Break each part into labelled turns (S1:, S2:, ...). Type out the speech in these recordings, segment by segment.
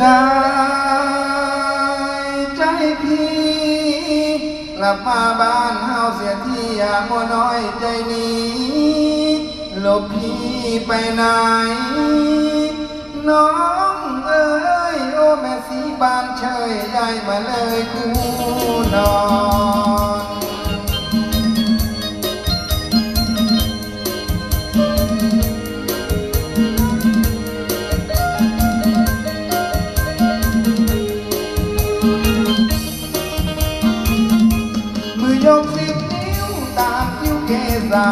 S1: สายใจพี่กลับมาบ้านเฮาเสียที่อย่ามัวน้อยใจนี้หลบพี่ไปไหน น้องเอ้ยโอ้แม่สีบานเชยยายมาเลยคู่นอนามคิ้วเกษา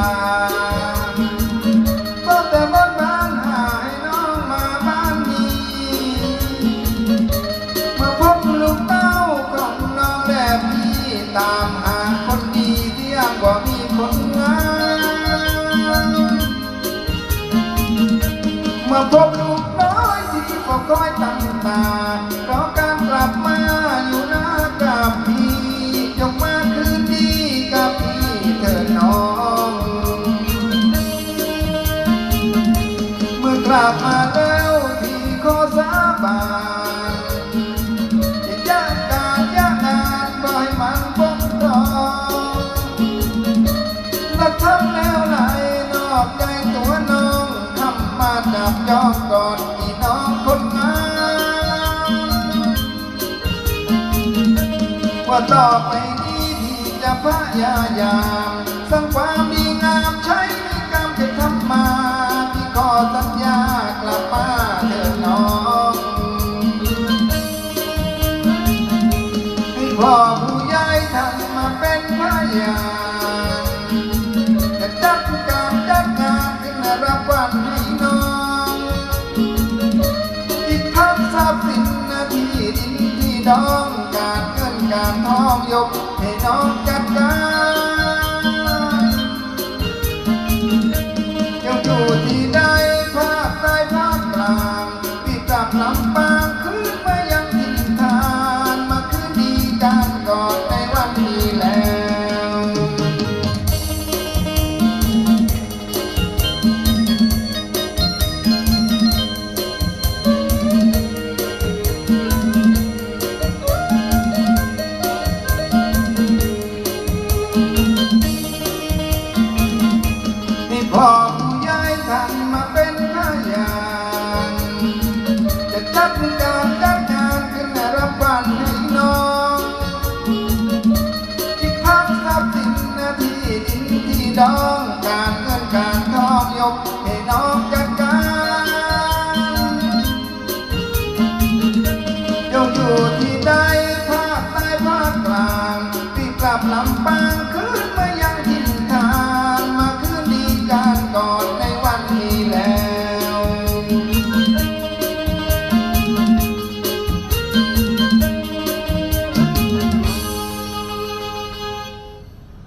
S1: ก็แต่บ้านบ้านหายน้องมาบ้านนี้เมื่อพบลูก กลับมาแล้วพี่ขอสาบานจะย่างการย่างงานบ่ให้มันบกพร่องรักทั้งแล้วไหลนอกใจตัวน้องทำมาจับจองก่อนพี่น้องคนงามว่าต่อไปนี้พี่จะพยายามสร้างความ พ่อผู้ใหญ่ท่านมาเป็นพยานจะจับการจัดงานขึ้นรับวันให้น้องอีกทั้งทราบสินนาทีดินที่ดองการเงินการทองยกให้น้องจัดการยังอยู่ที่ใดภาคใต้ภาคกลางพี่กลับลำ todo